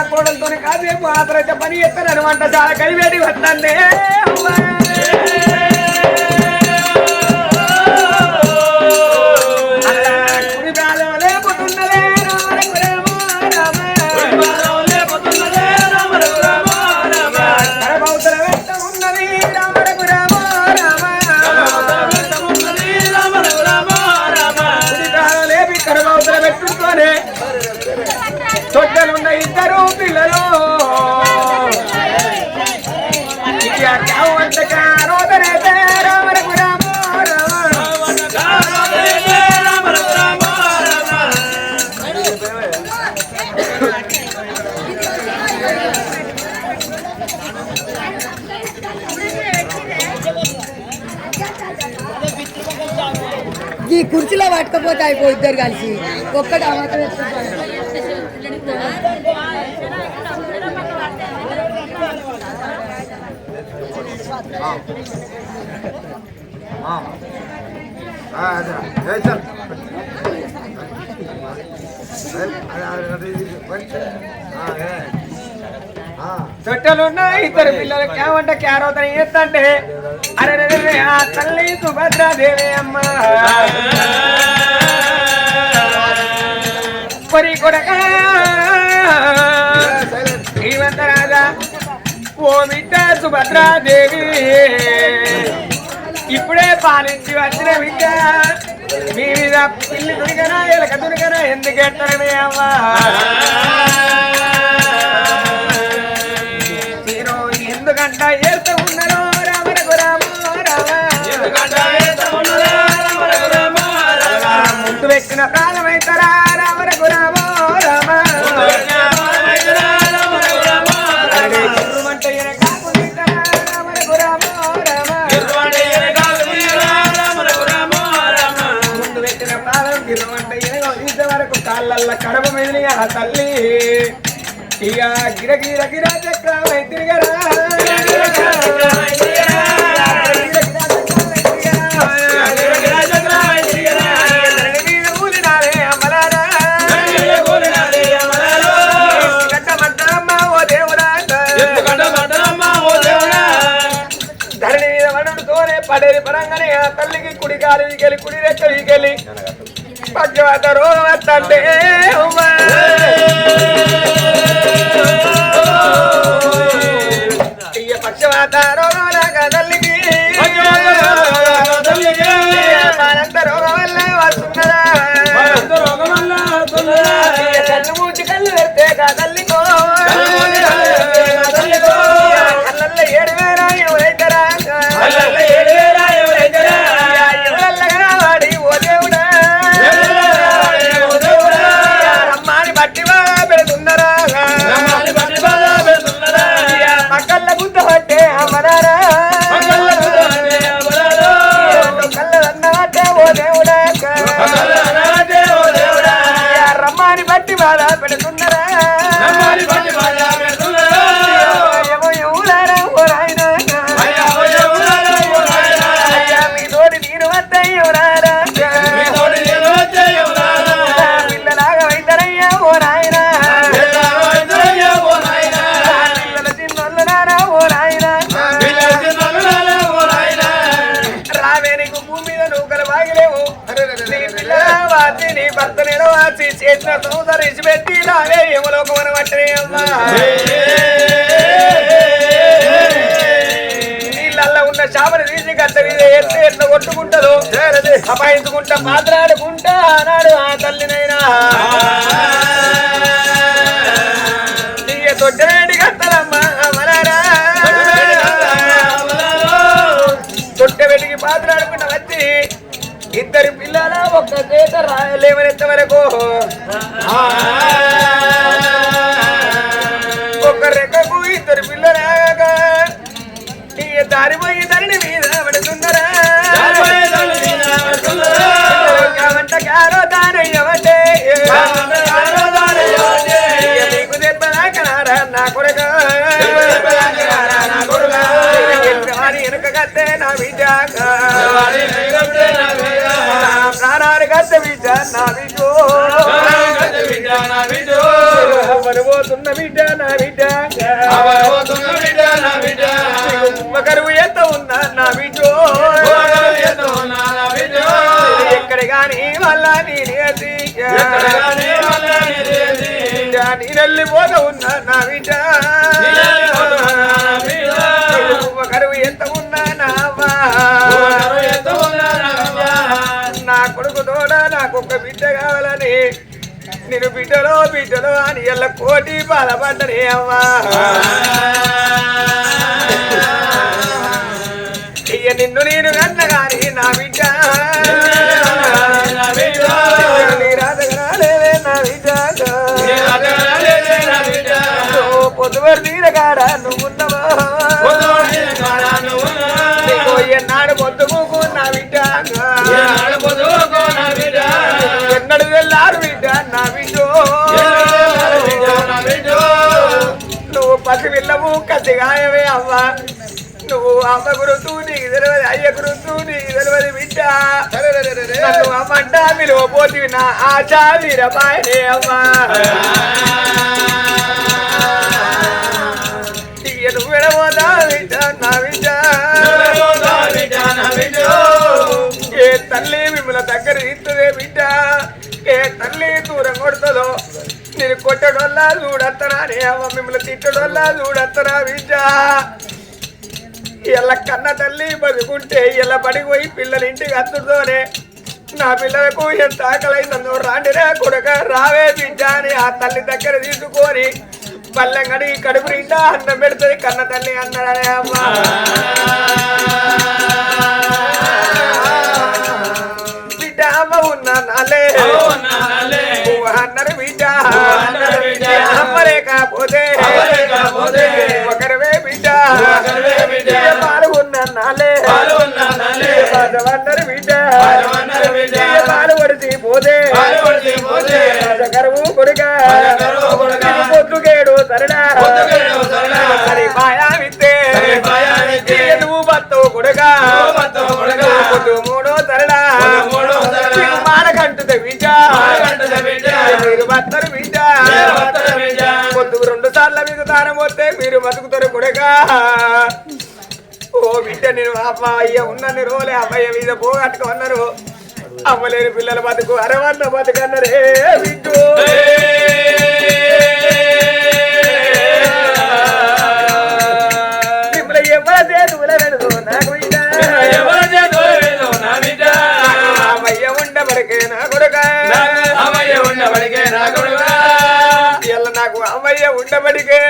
నా కోడలతో కాసేపు ఆతరైతే పని చేస్తానని వంట చాలా కలివేటి వస్తాండే పిల్లలు రామరకు రామ ఈ కుర్చీలో పట్టుకపోతే అయిపో ఇద్దరు కలిసి ఒక్కటి ఆ మాత్రం ఎత్తుకుంటారు. తొట్టెలున్న ఇద్దరు పిల్లలు కేమంట క్యారోతని ఎత్తంటే అరే రే రే, ఆ తల్లి సుభద్రాదేవి అమ్మ పరి కొడక. శ్రీమంతరాజా ఓ బిడ్డ సుభద్రాదేవి. ఇప్పుడే పాలించి వచ్చిన బిడ్డ. మీ మీద పిల్లి దునిగనా ఎలక దునిగనా ఎందుకు ఎత్తడమే అమ్మా? మీరు ఎందుకంట ఏడుతూ ఉన్నారో? రామరకు రామ రామ. ముందు పెట్టిన ప్రాణమైతరా కడప మెదిలి ఆ తల్లి. ఇక గిర గిర గిర చక్రమై తిరిగరా ధరణి పరంగానే ఆ తల్లికి కుడి కాలు వీకెళ్ళి కుడి రెక్క వీకెళ్ళి పక్షవాత రోగం వస్తంటే పక్షవాత రోగం లాగా తల్లికి. మనంత రోగం వల్ల వస్తున్నదా? కళ్ళు మూచి కళ్ళు పెడితే కా నిలవాసి చేసిన పెట్టి నావే రావే యమలోకమన పట్టే అమ్మా. నీళ్ళల్లో ఉన్న చేపలు తీసి గట్ట మీద ఎత్తే ఎట్లా కొట్టుకుంటదో అపాయించుకుంటా మాట్లాడుకుంటా అన్నాడు ఆ తల్లినైనా. తీయ రాయలేమనేంత వరకు? ఒక్క రెక్కకు ఇద్దరు పిల్లలాగా ఈ దారి ధరణి మీద పడుతున్నారా? కావంట కారో దానయ్యవంటే నీకు దెబ్బలాకనారా నా వారి వెనుక కట్టే నా బిడ్డ కట్టే బిడ్డ నా బిడ్డ అవరు పోతున్న బిడ్డ నా బిడ్డ కరువు ఎంత ఉన్నా నా బిడ్డ ఎక్కడ గాని వల్ల నేనేది నీరెళ్ళిపోత ఉన్నా నా బిడ్డ నేను బిడ్డలో బిడ్డలో అని ఎల్ల కోటి బాధపడ్డనే అమ్మా. ఇయ్య నిన్ను నేను కన్న గాని నా బిడ్డ. పొద్దువరి తీరగాడ నువ్వున్నవా నువ్వు పసి పిల్లవు కసిగాయవే అవ్వ నువ్వు అమ్మ గురుతూ నీకు తెలియదు అయ్య గురుతూ నీకు తెలియదు బిడ్డ. నన్ను అమ్మంట విలువ పోతివి నా ఆశా వీరబాయనే అమ్మా. విడబోదా బిడ్డ నా బిడ్డ. ఏ తల్లి మిమ్మల్ని దగ్గర ఇస్తుందే బిడ్డ. ఏ తల్లి దూరం కొడుతుందో నేను కొట్టడోల్లా చూడత్తనా రే అవ్వ మిమ్మల్ని తిట్టడోల్లా చూడత్తనా విద్య ఇలా కన్న తల్లి బతుకుంటే ఇలా పడికి పోయి ఇంటికి అత్తుడుతోనే నా పిల్లలకు ఎంత ఆకలైందో రాండిరా కొడుక రావే బిడ్డ అని ఆ తల్లి దగ్గర తీసుకొని పల్లెంగడి కడుపు నిండా అన్నం పెడుతుంది కన్న తల్లి అన్నాడే అమ్మా బిడ్డ అమ్మ ఉన్నా నాలే. అన్నారు బిడ్డ అన్నారు బిడ్డ. అమ్మ లేకపోతే లేకపోతే ఒకరివే బిడ్డ ఒకరివే బిడ్డ. పాల్గొన్నా నాలే పాల్గొన్నానాలే. పాదవన్నారు బిడ్డ పోతే కరువు కొడుక. పొద్దుకేడు సరడా. సరి విత్తే. నువ్వు కొడుక. పొద్దు మూడో మీరు బత్తరు బిడ్డ మీరు బత్తరు బిడ్డ. పొద్దు రెండు సార్లు మీకు దానం పోతే మీరు బతుకుతారు కొడుక ఓ బిడ్డ నేను అమ్మ అయ్య ఉన్నన్ని రోజులే అమ్మయ్య మీద పోగట్టుకున్నారు అమ్మలేని పిల్లల బతుకు అరవన్న బతుకన్నరే బిడ్డు. మిమ్మల్ని ఎవరి చేతుల నాకు బిడ్డ. ఉండబడికే నా కొడుక. ఎల్ల నాకు అమ్మయ్య ఉండబడికే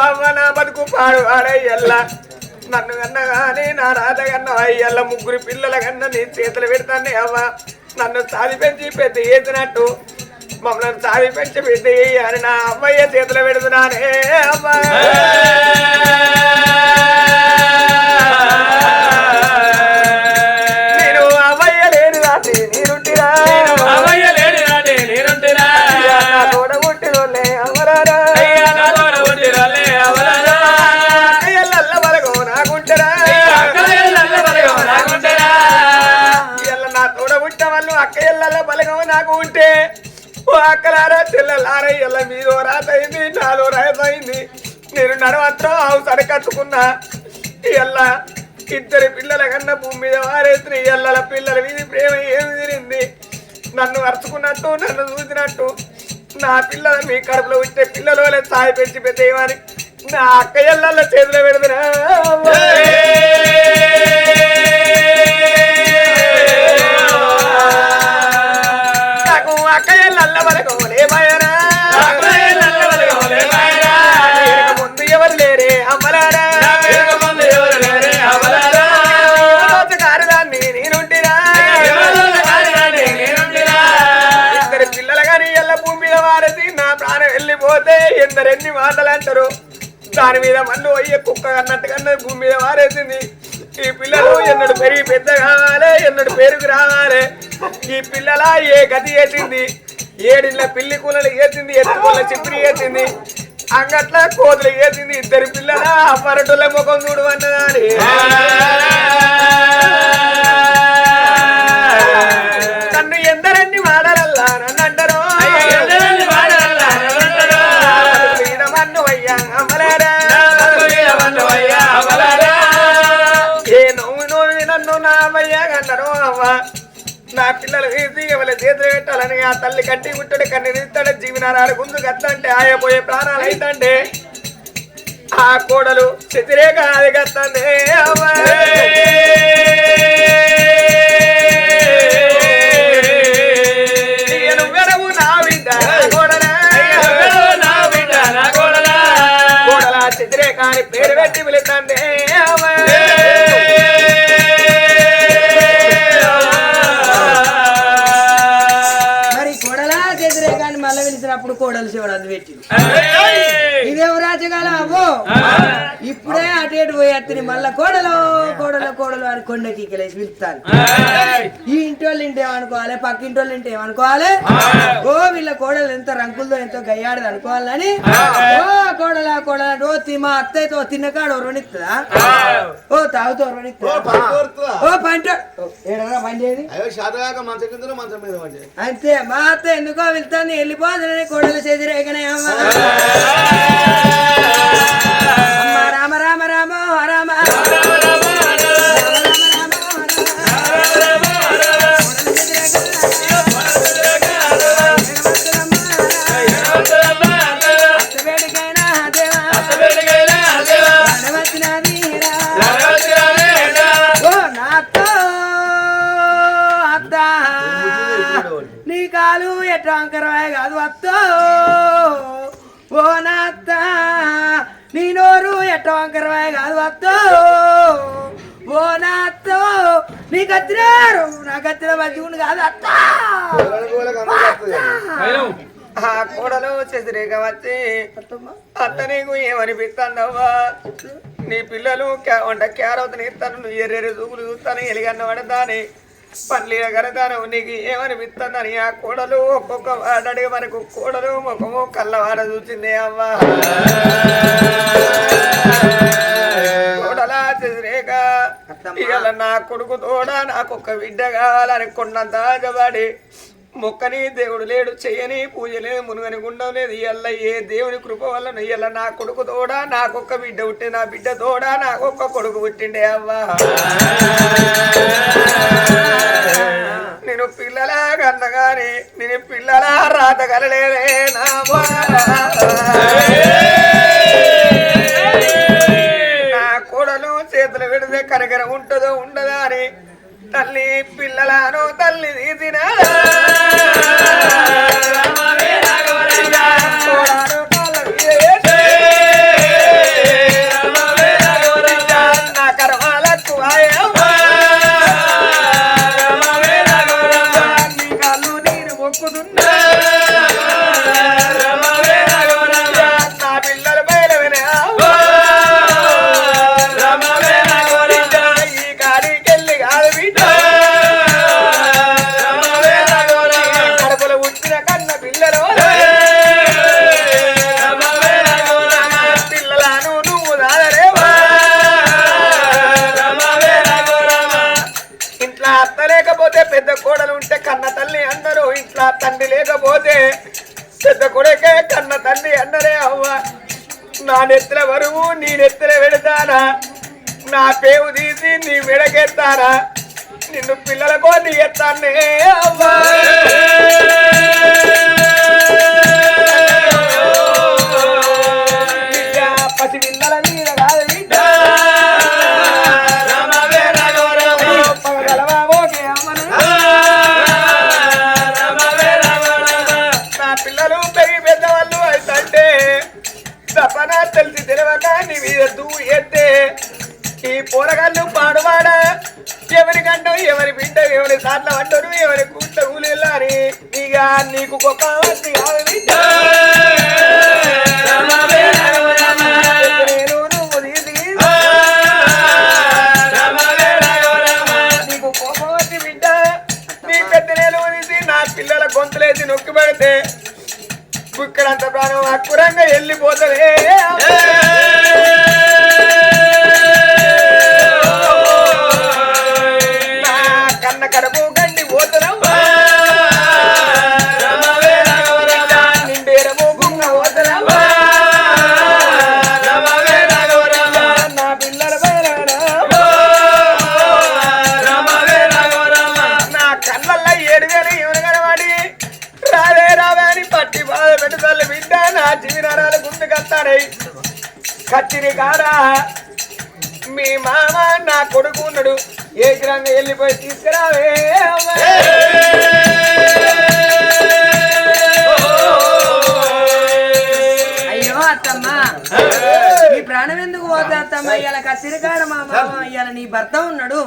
అమ్మ నా బతుకు పాడు ఆడే ఎల్ల. నన్ను కన్న కానీ నా రాత కన్న అయ్యల్ల ముగ్గురు పిల్లల కన్నా నీ చేతులు పెడతానే అవ్వ. నన్ను సాది పెంచి పెద్ద చేసినట్టు. మమ్మల్ని సాది పెంచి పెద్ద అని నా అమ్మయ్య చేతులు పెడుతున్నానే అమ్మ నేను వాళ్ళు బలగం నాకు ఉంటే. ఓ అక్కలారా చెల్లెలారా ఇయ్యాల మీదో రాత అయింది నాలో రాత అయింది నేను నడవత్రం ఆవు సరికట్టుకున్నా ఇయ్యాల ఇద్దరి పిల్లల కన్నా భూమి మీద వారేసిన ఇయ్యాల పిల్లల మీది ప్రేమ ఏమి తిరింది నన్ను అరుచుకున్నట్టు నన్ను చూసినట్టు నా పిల్లలు మీ కడుపులో ఉంటే పిల్లలు వాళ్ళ సాయి పెంచి పెద్దవాని నా అక్కయ్యల్ల చేతిలో పెడదురా ఎందరెన్ని మాటలు అంటారు దాని మీద మన్ను అయ్యే కుక్క అన్నట్టుగా భూమి మీద వారేసింది ఈ పిల్లలు ఎన్నడు పెరిగి పెద్ద కావాలి ఎన్నడు పెరుగు రావాలి ఈ పిల్లల ఏ గతి వేసింది? ఏడిళ్ళ పిల్లి కూలలు వేసింది ఎత్తుకోళ్ళ చిప్పిరి వేసింది అంగట్ల కోతులు వేసింది ఇద్దరు పిల్లల పరటుల ముఖం చూడు అన్నదాని. నన్ను ఎందరన్ని వాడరల్లా నన్ను అంటారు ఏ నవ్వు నోవి నన్ను నామయ్యా అన్నారు అవ్వ. నా పిల్లలు ఎవరి చేతులు పెట్టాలని ఆ తల్లి కట్టి ముట్టడు కన్ని నిస్తాడు జీవనారాలు గుందు గత్తంటే ఆయపోయే ప్రాణాలు అయితంటే ఆ కోడలు శతిరేఖ అది గత్తందే అవ్వ! ఈయన వెరవు పిలిచినప్పుడు కోడలు శివుడు అది పెట్టి ఇదేం రాజకాలం అబ్బో ఇప్పుడే అటు ఇటు పోయి అత్తని మళ్ళా కోడలు కోడలు కోడలు అని కొండకి లేచి పిలుస్తాను ఈ ఇంటి వాళ్ళు ఇంటి ఏమనుకోవాలి? పక్క ఇంటి వాళ్ళు ఇంటి ఏమనుకోవాలి ఓ వీళ్ళ కోడలు ఎంత రంకులతో ఎంతో గయ్యాడదు అనుకోవాలని ఓ కోడలా కోడల ఓ తి- మా అత్తయ్యతో తిన్నకాడు రుణిస్తుందా ఓ తాగుతో రుణిస్తుందా ఓ పంట. ఏడరా మీద పడ్డాయి. అంతే మా అత్త ఎందుకో వెళ్తాను వెళ్ళిపోతుందని కోడలు చేదిరేగనే అమ్మ మంచిగుండు కాదు అత్త ఆ కోడలు చెదిరేగా వచ్చి అత్త నీకు ఏమనిపిస్తుందవ్వా? నీ పిల్లలు వంట క్యారవతని ఇస్తాను నువ్వు ఎర్రెర్రి చూపులు చూస్తాను ఎలిగన్న పడతాని పల్లీల కడతాను నీకు ఏమనిపిస్తుందని ఆ కోడలు ఒక్కొక్క వాడడిగా మనకు కోడలు ముఖము కళ్ళవాడ చూసిందే అవ్వా. ఇవాళ నా కొడుకు తోడ నాకొక్క బిడ్డ కావాలని కొండంత ఆగబడి మొక్కని దేవుడు లేడు చెయ్యని పూజ లేదు మునుగని గుండం లేదు. ఇయ్యాల ఏ దేవుని కృప వల్ల ఇవాళ నా కొడుకు తోడా నాకొక్క బిడ్డ పుట్టి నా బిడ్డ తోడా నాకొక్క కొడుకు పుట్టిండే అవ్వా. నేను పిల్లలా కన్నగానే నేను పిల్లలా రాత కలలేదే నా నా కరకర ఉంటుందో ఉండదా అని తల్లి పిల్లలను తల్లి తీసిన. నా వరువు నీ నెత్తిన పెడతానా నా పేవు తీసి నీ విడకెత్తానా నిన్ను పిల్లలకో నీ ఎత్తానే అవ్వా. నొక్కి పెడితే ప్రాణం అక్కురంగా వెళ్ళిపోతుంది నా జీవినారాలు గుండెకత్తారై కత్తిరి కాడా? మీ మామ నా కొడుకు ఉన్నాడు. ఏ గ్రామం వెళ్ళిపోయి తీసుకురావే అత్తమ్మ ఇవాళ కసిరికాడ మా మామ ఇవాళ నీ భర్త ఉన్నాడు.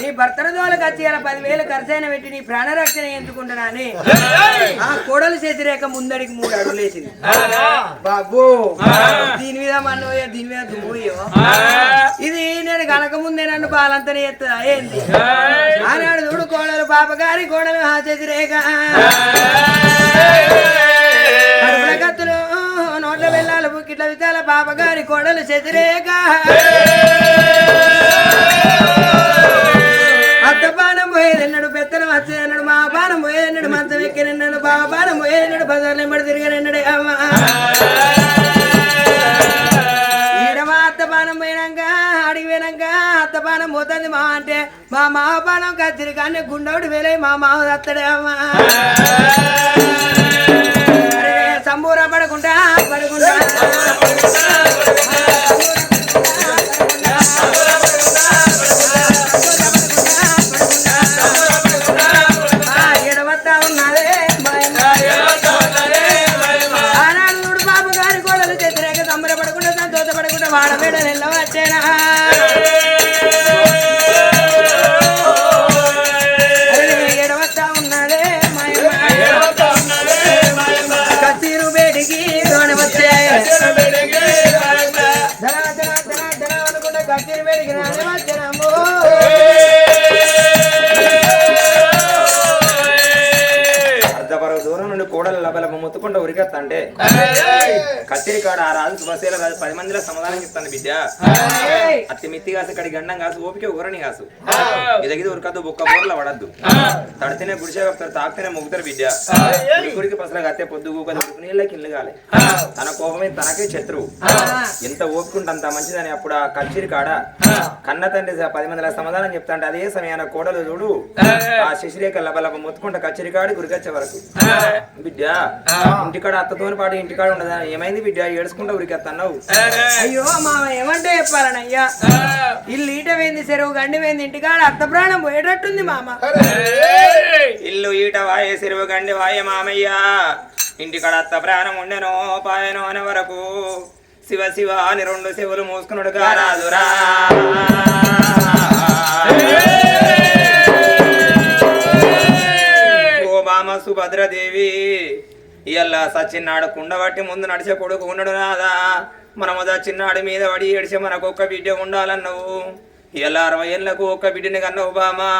నీ భర్తల దోలకు వచ్చి ఇలా పదివేలు ఖర్చైన పెట్టి నీ ప్రాణరక్షణ ఎంచుకుంటున్నాని ఆ కోడలు చేతిరేక ముందడికి మూడు అడుగులు వేసింది. బాబు దీని మీద మన్నోయో దీని మీద దుమ్మోయో ఇది నేను కనక ముందే నన్ను బాలంతనే ఎత్తుదా? ఏంది? ఆనాడు చూడు కోడలు పాపగారి కోడలు ఆ చేతిరేక బాబగారి కోడలు చెదిరేక అత్త పానం పోయేదన్నాడు పెత్తనం వచ్చేదన్నాడు మా పానం పోయేదన్నాడు మంచం ఎక్కినన్నాడు బావ పానం పోయేదన్నాడు బజార్లు ఎంబడి తిరిగానన్నాడు అమ్మ. ఈడ మా పోయినాక అడిగి పోయినాక అత్తపానం పోతుంది మా అంటే మా మావపానం కత్తిరి కానీ గుండవుడు వేలే మా మావ దత్తడే అమ్మ. సంబూర పడకుండా పడకుండా దూరం నుండి కూడలు లబలబ ముత్తుకుంటూ ఉరికెత్తంటే. కత్తిరి కాడ ఆ రాజు సుభసేల కాదు పది మందిలో సమాధానం ఇస్తాను బిడ్డ. అత్తి మిత్తి కాసు కడి గండం కాసు ఓపిక ఊరని కాసు. ఇదగిది ఉరకద్దు బుక్క బోర్ల పడద్దు. తడితేనే గుడిసే కప్తారు తాకితేనే ముగ్గుతారు బిడ్డ. గుడికి పసల కత్తే పొద్దు ఊకదు నీళ్ళకి ఇల్లు కాలే. తన కోపమే తనకే శత్రువు. ఎంత ఓపుకుంటే అంత మంచిదని అప్పుడు ఆ కచ్చిరి కాడ కన్న తండ్రి పది మందిల సమాధానం చెప్తాంటే అదే సమయాన కోడలు చూడు ఆ శశిరేఖ లబలబ మొత్తుకుంట కచ్చిరి కాడి గురికొచ్చే వరకు. బిడ్డ ఇంటికాడ అత్తతోని పాటు ఇంటికాడ ఉండదా? ఏమైంది బిడ్డ? ఏడుచుకుంటా ఉరికెత్తన్నావు. అయ్యో మామ ఏమంటే చెప్పాలనయ్యా? ఇల్లు ఈట వేంది చెరువు గండి వేంది ఇంటికాడ అత్త ప్రాణం పోయేటట్టుంది మామ. ఇల్లు ఈట వాయే సిరువు గండి వాయే మామయ్య. ఇంటికాడ అత్త ప్రాణం ఉండెనో పాయనో అనే వరకు శివ శివ అని రెండు శివులు మూసుకున్నాడు కారాదురా రామ సుభద్రదేవి. ఇయ్యల్లా సచ్చిన్నాడు కుండబట్టి ముందు నడిచే కొడుకు ఉండడు నాదా. మనము చిన్నాడు మీద పడి ఏడిచే మనకు ఒక్క బిడ్డ ఉండాలన్నావు. ఇలా అరవై ఏళ్ళకు ఒక్క బిడ్డని కన్నావు బామా.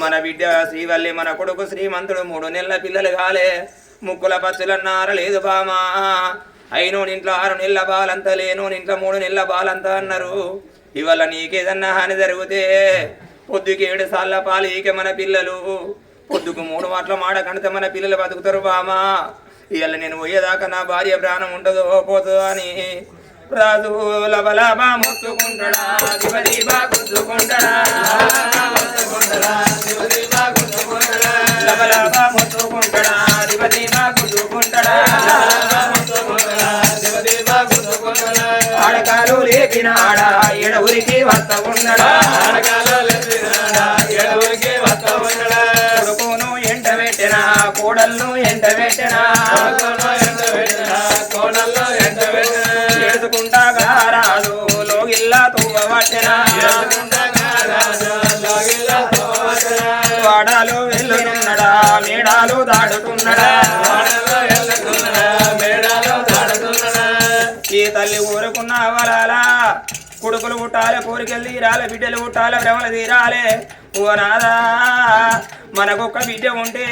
మన బిడ్డ శ్రీవల్లి మన కొడుకు శ్రీమంతుడు మూడు నెలల పిల్లలు కాలే. ముక్కుల పచ్చులన్నార లేదు బామా. అయినో ఇంట్లో ఆరు నెలల బాలంత లేను ఇంట్లో మూడు నెలల బాలంత అన్నారు. ఇవాళ నీకేదన్నా హాని జరిగితే పొద్దుకి ఏడు సార్ల పాలు ఈక మన పిల్లలు. పొద్దుకు మూడు మాటల మాడకంటే మన పిల్లలు బతుకుతారు బామా. ఇవాళ నేను పోయేదాకా నా భార్య ప్రాణం ఉంటుందో పోతుందో అని రాజు లబలాబా మొత్తుకుంటాడా దివదీబా గుద్దుకుంటాడా. లబలాబా మొత్తుకుంటాడా దివదీబా గుద్దుకుంటాడా. ఆడకాలు లేపినాడా ఎడ ఉరికి వస్త ఉన్నడా కొడుకును కోడల్ను ఎంట పెట్టినా చేసుకుంటా గారాదు లోగిల్లా తువ్వబట్టినా వాడాలు వెళ్ళునున్నడా మేడాలు దాడుతున్నడా తల్లి ఊరుకున్న వరాలా కొడుకులు పుట్టాలి కోరికలు తీరాలి బిడ్డలు పుట్టాలి భ్రమలు తీరాలి. ఓ నాదా మనకొక్క బిడ్డ ఉంటే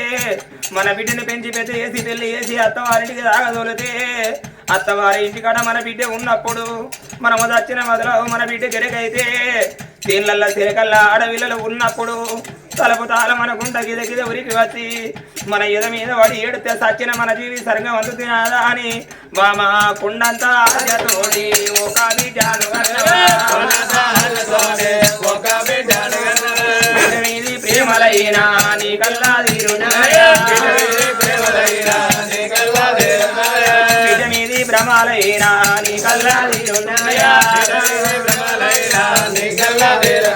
మన బిడ్డని పెంచి పెద్ద వేసి పెళ్ళి వేసి అత్తవారింటికి దాగదోలితే అత్తవారి ఇంటికాడ మన బిడ్డ ఉన్నప్పుడు మనము దచ్చిన మొదలు మన బిడ్డ గెరకైతే దీనిలల్లా సిరకల్లా ఆడవిల్లలు ఉన్నప్పుడు తలపు తాళ మన గుంట గిద గిద ఉరికి వచ్చి మన ఎద మీద వాడి ఏడితే సచ్చిన మన జీవి సరిగా వంతు తినాదా అని వామ కుండంతా ఆశతోటి ఒక బిడ్డను మీది ప్రేమలైనా నీ కల్లా తీరునా భ్రమాలైనా నీ కల్లా భ్రమలైనా nigga love it.